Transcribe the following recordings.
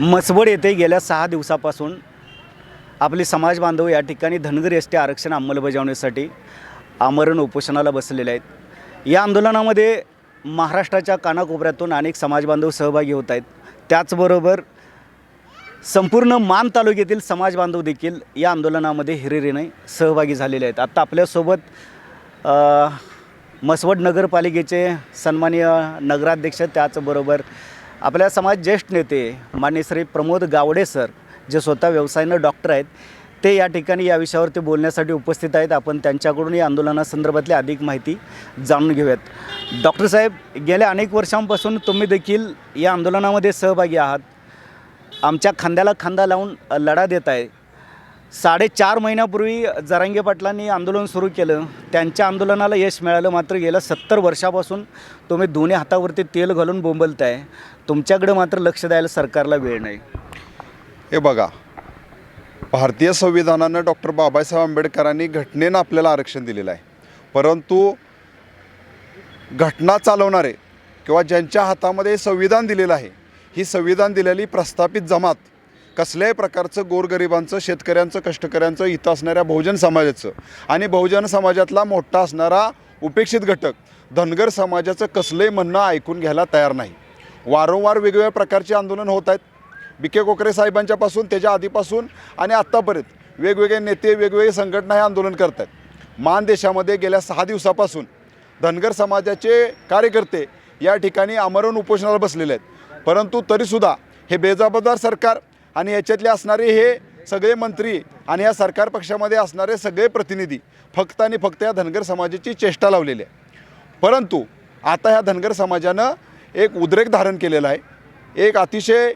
मसवड येथे गेल्या सहा दिवसापासून आपले समाज बांधव या ठिकाणी धनगर एस टी आरक्षण अंमलबजावणीसाठी आमरण उपोषणाला बसलेले आहेत. या आंदोलनामध्ये महाराष्ट्राच्या कानाकोपऱ्यातून अनेक समाज बांधव सहभागी होत आहेत. त्याचबरोबर संपूर्ण मान तालुक्यातील समाज बांधव देखील या आंदोलनामध्ये हिरिरीने सहभागी झालेले आहेत. आत्ता आपल्यासोबत मसवड नगरपालिकेचे सन्माननीय नगराध्यक्ष त्याचबरोबर आपल्या समाज ज्येष्ठ नेते मान्य श्री प्रमोद गावडे सर जे स्वतः व्यवसायानं डॉक्टर आहेत ते या ठिकाणी या विषयावरती बोलण्यासाठी उपस्थित आहेत. आपण त्यांच्याकडून या आंदोलनासंदर्भातली अधिक माहिती जाणून घेऊयात. डॉक्टर साहेब गेल्या अनेक वर्षांपासून तुम्ही देखील या आंदोलनामध्ये सहभागी आहात. आमच्या खांद्याला खांदा लावून लढा देत आहे साडेचार महिन्यापूर्वी जरांगे पाटलांनी आंदोलन सुरू केलं. त्यांच्या आंदोलनाला यश मिळालं मात्र गेल्या सत्तर वर्षापासून तुम्ही दोन्ही हातावरती तेल घालून बोंबलताय. तुमच्याकडे मात्र लक्ष द्यायला सरकारला वेळ नाही. हे बघा भारतीय संविधानानं डॉक्टर बाबासाहेब आंबेडकरांनी घटनेनं आपल्याला आरक्षण दिलेलं आहे. परंतु घटना चालवणारे किंवा ज्यांच्या हातामध्ये संविधान दिलेलं आहे ही संविधान दिलेली प्रस्थापित जमात कसल्याही प्रकारचं गोरगरिबांचं शेतकऱ्यांचं कष्टकऱ्यांचं हित असणाऱ्या बहुजन समाजाचं आणि बहुजन समाजातला मोठा असणारा उपेक्षित घटक धनगर समाजाचं कसलंही म्हणणं ऐकून घ्यायला तयार नाही. वारंवार वेगवेगळ्या प्रकारचे आंदोलन होत आहेत. बी के कोकरे साहेबांच्यापासून त्याच्या आधीपासून आणि आत्तापर्यंत वेगवेगळे नेते वेगवेगळे संघटना हे आंदोलन करत आहेत. मान देशामध्ये गेल्या सहा दिवसापासून धनगर समाजाचे कार्यकर्ते या ठिकाणी आमरण उपोषणाला बसलेले आहेत. परंतु तरीसुद्धा हे बेजबाबदार सरकार आणि याच्यातले असणारे हे सगळे मंत्री आणि या सरकार पक्षामध्ये असणारे सगळे प्रतिनिधी फक्त आणि फक्त या धनगर समाजाची चेष्टा लावलेली आहे. परंतु आता ह्या धनगर समाजानं एक उद्रेक धारण केलेला आहे. एक अतिशय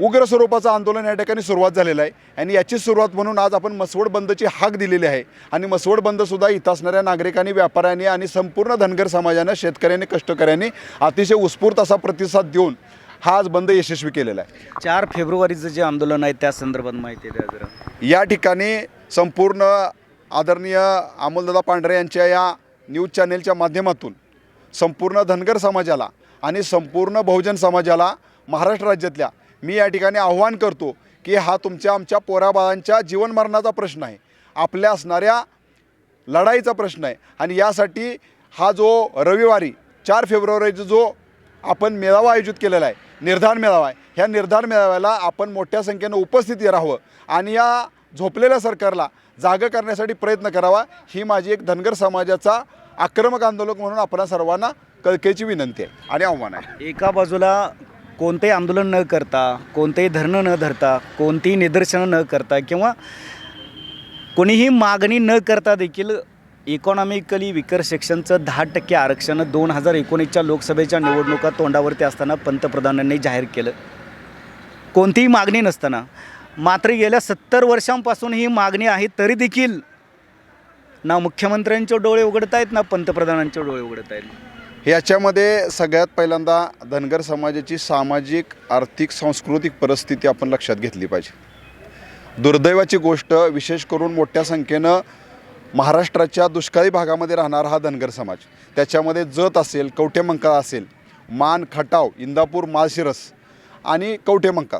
उग्र स्वरूपाचं आंदोलन या ठिकाणी सुरुवात झालेलं आहे. आणि याची सुरुवात म्हणून आज आपण मसवड बंदची हाक दिलेली आहे. आणि मसवड बंदसुद्धा इथं असणाऱ्या नागरिकांनी व्यापाऱ्यांनी आणि संपूर्ण धनगर समाजानं शेतकऱ्यांनी कष्टकऱ्यांनी अतिशय उत्स्फूर्त असा प्रतिसाद देऊन हा आज बंद यशस्वी केलेला आहे. चार फेब्रुवारीचं जे आंदोलन आहे त्या संदर्भात माहिती द्या जरा. या ठिकाणी संपूर्ण आदरणीय अमोलदादा पांढरे यांच्या या न्यूज चॅनेलच्या माध्यमातून संपूर्ण धनगर समाजाला आणि संपूर्ण बहुजन समाजाला महाराष्ट्र राज्यातल्या मी या ठिकाणी आव्हान करतो की हा तुमच्या आमच्या पोराबाळांच्या जीवनमरणाचा प्रश्न आहे. आपल्या असणाऱ्या लढाईचा प्रश्न आहे. आणि यासाठी हा जो रविवारी चार फेब्रुवारीचा जो आपण मेळावा आयोजित केलेला आहे निर्धार मेळावा. आहे ह्या निर्धार मेळाव्याला आपण मोठ्या संख्येनं उपस्थिती राहावं आणि या झोपलेल्या सरकारला जागं करण्यासाठी प्रयत्न करावा ही माझी एक धनगर समाजाचा आक्रमक आंदोलक म्हणून आपण सर्वांना कळकेची विनंती आहे आणि आव्हान आहे. एका बाजूला कोणतेही आंदोलन न करता कोणतेही धरणं न धरता कोणतीही निदर्शनं न करता किंवा कोणीही मागणी न करता देखील इकॉनॉमिकली विकर सेक्शनचं दहा टक्के आरक्षण दोन हजार एकोणीसच्या लोकसभेच्या निवडणुका तोंडावरती असताना पंतप्रधानांनी जाहीर केलं. कोणतीही मागणी नसताना मात्र गेल्या सत्तर वर्षांपासून ही मागणी आहे तरी देखील. ना मुख्यमंत्र्यांचे डोळे उघडत आहेत ना पंतप्रधानांचे डोळे उघडत आहेत याच्यामध्ये सगळ्यात पहिल्यांदा धनगर समाजाची सामाजिक आर्थिक सांस्कृतिक परिस्थिती आपण लक्षात घेतली पाहिजे. दुर्दैवाची गोष्ट विशेष करून मोठ्या संख्येनं महाराष्ट्राच्या दुष्काळी भागामध्ये राहणारा हा धनगर समाज. त्याच्यामध्ये जत असेल कवठेमंका असेल मान खटाव इंदापूर माळशिरस आणि कवठेमंका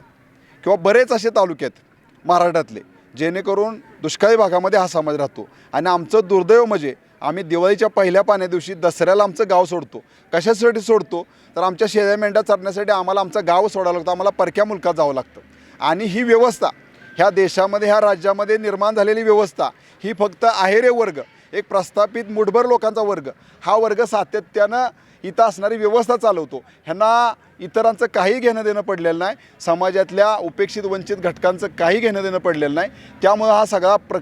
किंवा बरेच असे तालुके आहेत महाराष्ट्रातले जेणेकरून दुष्काळी भागामध्ये हा समाज राहतो. आणि आमचं दुर्दैव म्हणजे आम्ही दिवाळीच्या पहिल्या पाण्या दिवशी दसऱ्याला आमचं गाव सोडतो. कशासाठी सोडतो? तर आमच्या शेळ्या मेंढ्या चरण्यासाठी आम्हाला आमचं गाव सोडावं लागतं आम्हाला परक्या मुलकात जावं लागतं. आणि ही व्यवस्था ह्या देशामध्ये ह्या राज्यामध्ये निर्माण झालेली व्यवस्था ही फक्त आहेरे वर्ग एक प्रस्थापित मुठभर लोकांचा वर्ग हा वर्ग सातत्यानं इथं असणारी व्यवस्था चालवतो. ह्यांना इतरांचं काही घेणं देणं पडलेलं नाही समाजातल्या उपेक्षित वंचित घटकांचं काही घेणं देणं पडलेलं नाही. त्यामुळं हा सगळा प्र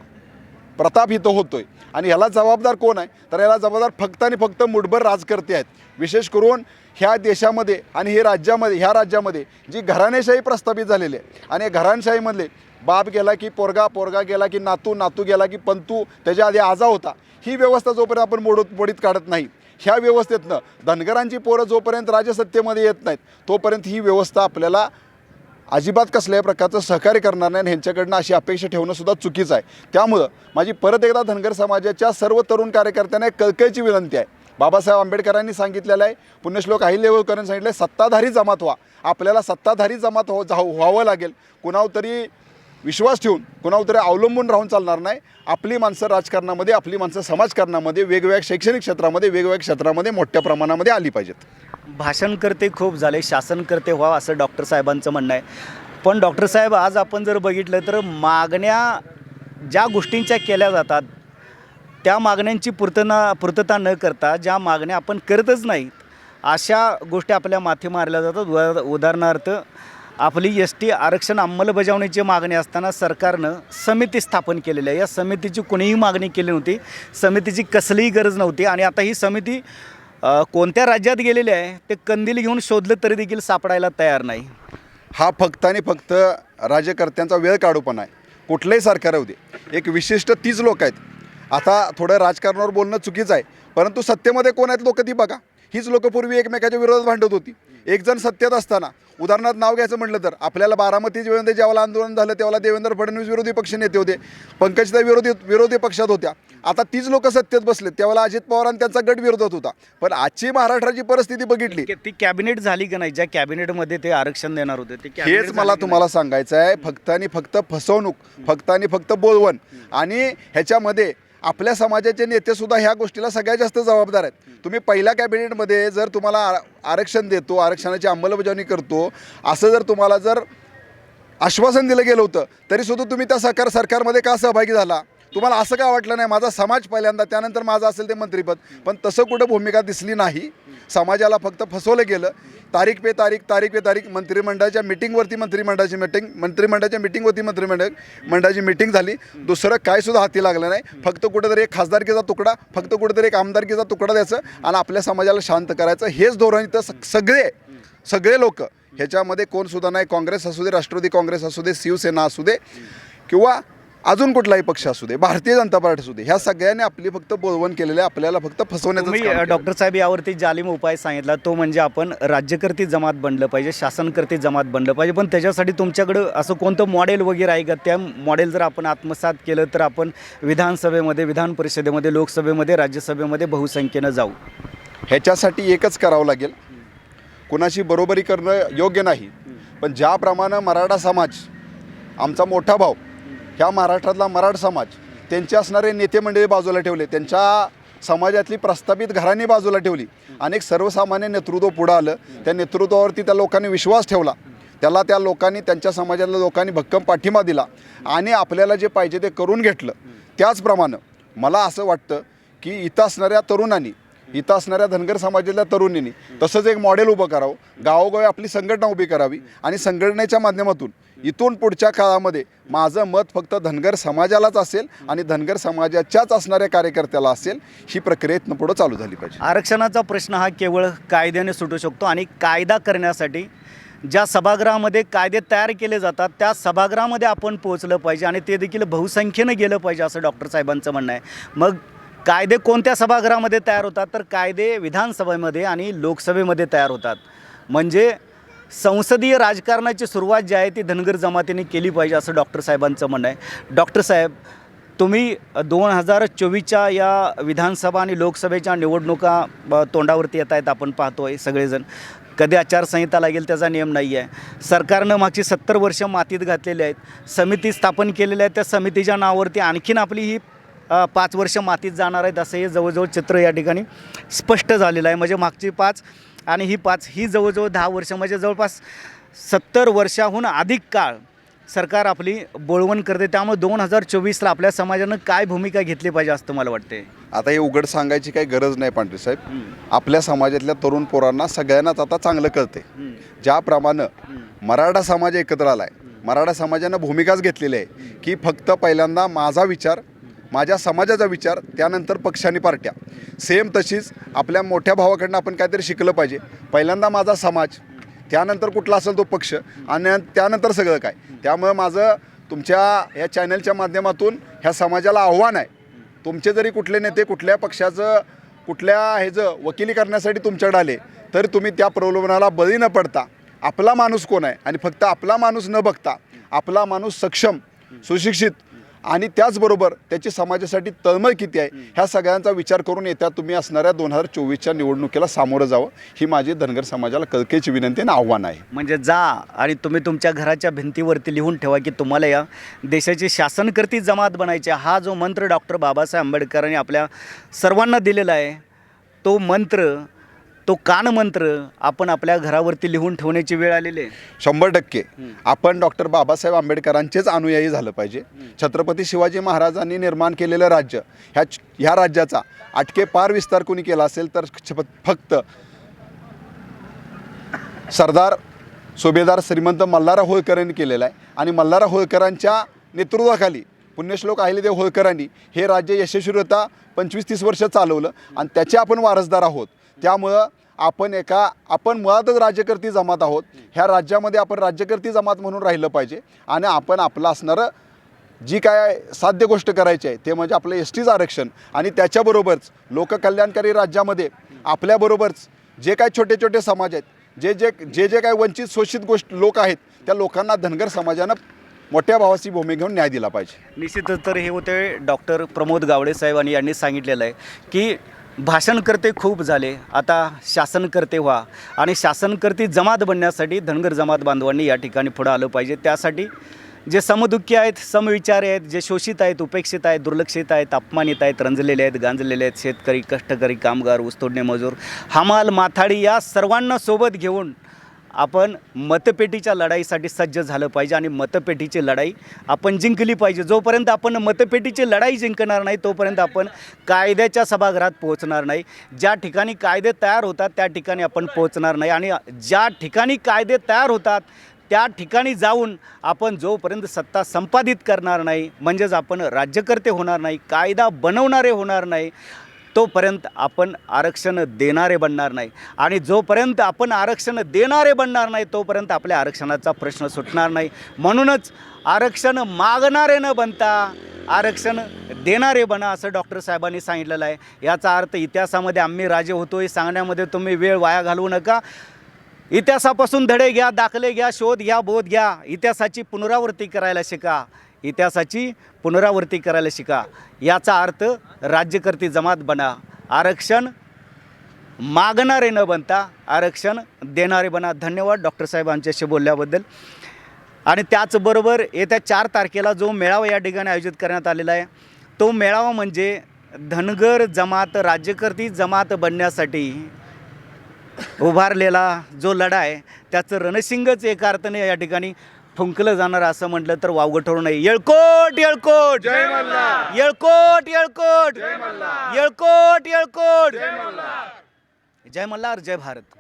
प्रताप इथं होतोय. आणि ह्याला जबाबदार कोण आहे? तर याला जबाबदार फक्त आणि फक्त मुठभर राजकर्ते आहेत. विशेष करून ह्या देशामध्ये आणि हे राज्यामध्ये ह्या राज्यामध्ये जी घराणेशाही प्रस्थापित झालेली आहे आणि घराणशाहीमधले घराणेशाहीमधले बाप गेला की पोरगा पोरगा गेला की नातू नातू गेला की पंतू त्याच्या आधी आजा होता. ही व्यवस्था जोपर्यंत आपण मोडत मोडीत काढत नाही ह्या व्यवस्थेतनं धनगरांची पोरं जोपर्यंत राजसत्तेमध्ये येत नाहीत तोपर्यंत ही व्यवस्था आपल्याला अजिबात कसल्याही प्रकारचं सहकार्य करणार नाही आणि ह्यांच्याकडनं अशी अपेक्षा ठेवणंसुद्धा चुकीचं आहे. त्यामुळं माझी परत एकदा धनगर समाजाच्या सर्व तरुण कार्यकर्त्यांना एक कळकळीची विनंती आहे. बाबासाहेब आंबेडकरांनी सांगितलेलं आहे पुण्यश्लोक अहिल्यावकरांनी सांगितलं आहे सत्ताधारी जमात व्हा. आपल्याला सत्ताधारी जमात हो जा व्हावं लागेल. कुणावर तरी विश्वास ठेवून कुणावर तरी अवलंबून राहून चालणार नाही. आपली माणसं राजकारणामध्ये आपली माणसं समाजकारणामध्ये वेगवेगळ्या शैक्षणिक क्षेत्रामध्ये वेगवेगळ्या क्षेत्रामध्ये मोठ्या प्रमाणामध्ये आली पाहिजेत. भाषणकर्ते खूप झाले शासनकर्ते व्हा असं डॉक्टर साहेबांचं म्हणणं आहे. पण डॉक्टर साहेब आज आपण जर बघितलं तर मागण्या ज्या गोष्टींच्या केल्या जातात त्या मागण्यांची पूर्तना पूर्तता न करता ज्या मागण्या आपण करतच नाहीत अशा गोष्टी आपल्या माथी मारल्या जातात. उदा उदाहरणार्थ आपली एस टी आरक्षण अंमलबजावणीची मागणी असताना सरकारनं समिती स्थापन केलेली आहे. या समितीची कुणीही मागणी केली नव्हती. समितीची कसलीही गरज नव्हती. आणि आता ही समिती कोणत्या राज्यात गेलेली आहे ते कंदील घेऊन शोधलं तरी देखील सापडायला तयार नाही. हा फक्त आणि फक्त राज्यकर्त्यांचा वेळ काढूपणा आहे कुठलंही सरकार येऊ दे. एक विशिष्ट तीच लोक आहेत. आता थोडं राजकारणावर बोलणं चुकीचं आहे. परंतु सत्तेमध्ये कोण आहेत लोक ती बघा. हीच लोक पूर्वी एकमेकाच्या विरोधात भांडत होती. एक जण सत्तेत असताना उदाहरणार्थ नाव घ्यायचं म्हटलं तर आपल्याला बारामती जेव्हा ज्यावेळेला आंदोलन झालं त्यावेळेला देवेंद्र फडणवीस विरोधी पक्ष नेते होते. पंकजता विरोधी विरोधी पक्षात होत्या. आता तीच लोक सत्तेत बसले त्यावेळेला अजित पवार आणि त्यांचा गट विरोधात होता. पण आजची महाराष्ट्राची परिस्थिती बघितली. की ती कॅबिनेट झाली का नाही? ज्या कॅबिनेटमध्ये ते आरक्षण देणार होते ते हेच मला तुम्हाला सांगायचं आहे फक्त आणि फक्त फसवणूक फक्त आणि फक्त बोलवण. आणि ह्याच्यामध्ये आपल्या समाजाचे नेते सुद्धा ह्या गोष्टीला सगळ्यात जास्त जबाबदार आहेत. तुम्ही पहिल्या कॅबिनेटमध्ये जर तुम्हाला आरक्षण देतो आरक्षणाची अंमलबजावणी करतो असं जर तुम्हाला जर आश्वासन दिलं गेलं होतं तरीसुद्धा तुम्ही त्या सरकार सरकारमध्ये का सहभागी झाला? तुम्हाला असं का वाटलं नाही? माझा समाज पहिल्यांदा त्यानंतर माझं असेल ते मंत्रिपद. पण तसं कुठं भूमिका दिसली नाही. समाजाला फक्त फसवलं गेलं. तारीख पे तारीख तारीख पे तारीख मंत्रिमंडळाच्या मिटिंगवरती मंत्रिमंडळाची मिटिंग मंत्रिमंडळाच्या मिटिंगवरती मंत्रिमंडळ मंडळाची मिटिंग झाली. दुसरं काय सुद्धा हाती लागलं नाही. फक्त कुठेतरी एक खासदारकीचा तुकडा फक्त कुठेतरी एक आमदारकीचा तुकडा द्यायचं आणि आपल्या समाजाला शांत करायचं. हेच धोरण इथं स- सगळे सगळे लोक ह्याच्यामध्ये कोण सुद्धा नाही. काँग्रेस असू दे राष्ट्रवादी काँग्रेस असू दे शिवसेना असू दे किंवा अजून कुठलाही पक्ष असू दे भारतीय जनता पार्टी असू दे ह्या सगळ्यांनी आपली फक्त बोलवण केलेलं आपल्याला फक्त फसवण्याचं डॉक्टर साहेब यावरती जालिम उपाय सांगितला तो म्हणजे आपण राज्यकर्ती जमात बनलं पाहिजे शासनकर्ती जमात बनलं पाहिजे पण त्याच्यासाठी तुमच्याकडं असं कोणतं मॉडेल वगैरे आहे का? त्या मॉडेल जर आपण आत्मसात केलं तर आपण विधानसभेमध्ये विधान परिषदेमध्ये लोकसभेमध्ये राज्यसभेमध्ये बहुसंख्येनं जाऊ. ह्याच्यासाठी एकच करावं लागेल. कुणाशी बरोबरी करणं योग्य नाही पण ज्याप्रमाणे मराठा समाज आमचा मोठा भाऊ ह्या महाराष्ट्रातला मराठ समाज त्यांचे असणारे नेते मंडळी बाजूला ठेवले त्यांच्या समाजातली प्रस्थापित घरांनी बाजूला ठेवली. अनेक सर्वसामान्य नेतृत्व पुढं आलं. त्या नेतृत्वावरती त्या लोकांनी विश्वास ठेवला. त्याला त्या लोकांनी त्यांच्या समाजातल्या लोकांनी भक्कम पाठिंबा दिला आणि आपल्याला जे पाहिजे ते करून घेतलं. त्याचप्रमाणे मला असं वाटतं की इथं असणाऱ्या तरुणांनी इथं असणाऱ्या धनगर समाजातल्या तरुणींनी तसंच एक मॉडेल उभं करावं. गावोगावी आपली संघटना उभी करावी आणि संघटनेच्या माध्यमातून इथून पुढच्या काळामध्ये माझं मत फक्त धनगर समाजालाच असेल आणि धनगर समाजाच्याच असणाऱ्या कार्यकर्त्याला असेल ही प्रक्रिया इथनं पुढं चालू झाली पाहिजे. आरक्षणाचा प्रश्न हा केवळ कायद्याने सुटू शकतो आणि कायदा करण्यासाठी ज्या सभागृहामध्ये कायदे तयार केले जातात त्या सभागृहामध्ये आपण पोहोचलं पाहिजे आणि ते देखील बहुसंख्येनं गेलं पाहिजे असं डॉक्टर साहेबांचं म्हणणं आहे. मग कायदे कोणत्या सभागृहामध्ये तयार होतात? तर कायदे विधानसभेमध्ये आणि लोकसभेमध्ये तयार होतात. म्हणजे संसदीय राजकारणाची सुरुवात जी आहे ती धनगर जमातीने केली पाहिजे असं डॉक्टर साहेबांचं म्हणणं आहे. डॉक्टर साहेब तुम्ही दोन हजार चोवीसच्या या विधानसभा आणि लोकसभेच्या निवडणुका ब- तोंडावरती येत आहेत आपण पाहतो आहे सगळेजण. कधी आचारसंहिता लागेल त्याचा नियम नाही आहे. सरकारनं मागची सत्तर वर्ष मातीत घातलेली आहेत. समिती स्थापन केलेल्या आहेत. त्या समितीच्या नावावरती आणखीन आपली ही पाच वर्ष मातीत जाणार आहेत असं हे जवळजवळ चित्र या ठिकाणी स्पष्ट झालेलं आहे. म्हणजे मागची पाच आणि ही पाच ही जवळजवळ दहा वर्ष म्हणजे जवळपास सत्तर वर्षाहून अधिक काळ सरकार आपली बोळवण करते. त्यामुळे दोन हजार चोवीसला आपल्या समाजानं काय भूमिका घेतली पाहिजे असं मला वाटते आता हे उघड सांगायची काही गरज नाही पांढरे साहेब. आपल्या समाजातल्या तरुण पोरांना सगळ्यांनाच आता चांगलं कळते ज्याप्रमाणे मराठा समाज एकत्र आला आहे मराठा समाजानं भूमिकाच घेतलेली आहे की फक्त पहिल्यांदा माझा विचार माझ्या समाजाचा विचार त्यानंतर पक्षाने पार्ट्या. सेम तशीच आपल्या मोठ्या भावाकडनं आपण काहीतरी शिकलं पाहिजे. पहिल्यांदा माझा समाज त्यानंतर कुठला असेल तो पक्ष आणि त्यानंतर सगळं काय. त्यामुळं माझं तुमच्या या चॅनलच्या माध्यमातून ह्या समाजाला आव्हान आहे. तुमचे जरी कुठले नेते कुठल्या पक्षाचं कुठल्या ह्याचं वकिली करण्यासाठी तुमच्याकडे आले तर तुम्ही त्या प्रलोभनाला बळी न पडता आपला माणूस कोण आहे आणि फक्त आपला माणूस न बघता आपला माणूस सक्षम सुशिक्षित आणि त्याचबरोबर त्याची समाजासाठी तळमळ किती आहे ह्या सगळ्यांचा विचार करून येत्या तुम्ही असणाऱ्या दोन हजार चोवीसच्या निवडणुकीला सामोरं जावं ही माझी धनगर समाजाला कळकेची विनंती आणि आव्हान आहे म्हणजे जा आणि तुम्ही तुमच्या घराच्या भिंतीवरती लिहून ठेवा की तुम्हाला या देशाची शासनकर्ती जमात बनायची. हा जो मंत्र डॉक्टर बाबासाहेब आंबेडकरांनी आपल्या सर्वांना दिलेला आहे तो मंत्र तो कानमंत्र आपण आपल्या घरावरती लिहून ठेवण्याची वेळ आलेली आहे. शंभर टक्के. आपण डॉक्टर बाबासाहेब आंबेडकरांचेच अनुयायी झालं पाहिजे. छत्रपती शिवाजी महाराजांनी निर्माण केलेलं राज्य ह्या ह्या राज्याचा अटके पार विस्तार कोणी केला असेल तर फक्त सरदार सुभेदार श्रीमंत मल्हारा होळकरांनी केलेला आहे. आणि मल्हारा होळकरांच्या नेतृत्वाखाली पुण्यश्लोक अहिल्यादेव होळकरांनी हे राज्य यशस्वीरित्या पंचवीस तीस वर्ष चालवलं. आणि त्याचे आपण वारसदार आहोत. त्यामुळं आपण एका आपण मुळातच राज्यकर्ती जमात आहोत. ह्या राज्यामध्ये आपण राज्यकर्ती जमात म्हणून राहिलं पाहिजे. आणि आपण आपलं असणारं जी काय साध्य गोष्ट करायची आहे ते म्हणजे आपलं एस टीचं आरक्षण. आणि त्याच्याबरोबरच लोककल्याणकारी राज्यामध्ये आपल्याबरोबरच जे काय छोटे छोटे समाज आहेत जे जे जे जे काय वंचित शोषित गोष्ट लोक आहेत त्या लोकांना धनगर समाजानं मोठ्या भावाची भूमी घेऊन न्याय दिला पाहिजे. निश्चितच तर हे होते डॉक्टर प्रमोद गावडे साहेब आणि यांनी सांगितलेलं आहे की भाषणकर्ते खूप झाले. आता शासनकर्ते व्हा. आणि शासनकर्ती जमात बनण्यासाठी धनगर जमात बांधवांनी या ठिकाणी पुढं आलं पाहिजे. त्यासाठी जे समदुःखी आहेत समविचारी आहेत जे शोषित आहेत उपेक्षित आहेत दुर्लक्षित आहेत अपमानित आहेत रंजलेले आहेत गांजलेले आहेत शेतकरी कष्टकरी कामगार ऊसतोडणे मजूर हमाल माथाडी या सर्वांना सोबत घेऊन आपण मतपेटीच्या लढाईसाठी सज्ज झालं पाहिजे आणि मतपेटीची लढाई आपण जिंकली पाहिजे. जोपर्यंत आपण मतपेटीची लढाई जिंकणार नाही तोपर्यंत आपण कायद्याच्या सभागृहात पोहोचणार नाही. ज्या ठिकाणी कायदे तयार होतात त्या ठिकाणी आपण पोहोचणार नाही. आणि ज्या ठिकाणी कायदे तयार होतात त्या ठिकाणी जाऊन आपण जोपर्यंत सत्ता संपादित करणार नाही म्हणजेच आपण राज्यकर्ते होणार नाही कायदा बनवणारे होणार नाही तोपर्यंत आपण आरक्षण देणारे बनणार नाही. आणि जोपर्यंत आपण आरक्षण देणारे बनणार नाही तोपर्यंत आपल्या आरक्षणाचा प्रश्न सुटणार नाही. म्हणूनच आरक्षण मागणारे न बनता आरक्षण देणारे बना असं डॉक्टर साहेबांनी सांगितलेलं आहे. याचा अर्थ इतिहासामध्ये आम्ही राजे होतो हे सांगण्यामध्ये तुम्ही वेळ वाया घालवू नका. इतिहासापासून धडे घ्या दाखले घ्या शोध घ्या बोध घ्या. इतिहासाची पुनरावृत्ती करायला शिका. इतिहासाची पुनरावृत्ती करायला शिका. याचा अर्थ राज्यकर्ती जमात बना. आरक्षण मागणारे न बनता आरक्षण देणारे बना. धन्यवाद डॉक्टर साहेब आमच्याशी बोलल्याबद्दल. आणि त्याचबरोबर येत्या चार तारखेला जो मेळावा या ठिकाणी आयोजित करण्यात आलेला आहे तो मेळावा म्हणजे धनगर जमात राज्यकर्ती जमात बनण्यासाठी उभारलेला जो लढा आहे त्याचं रणशिंगच एका अर्थाने या ठिकाणी फुंकलं जाणार असं म्हटलं तर वावगं ठरू नये. येळकोट येळकोट. जय येळकोट येळकोट. येळकोट येळकोट. जय मल्हार जय भारत.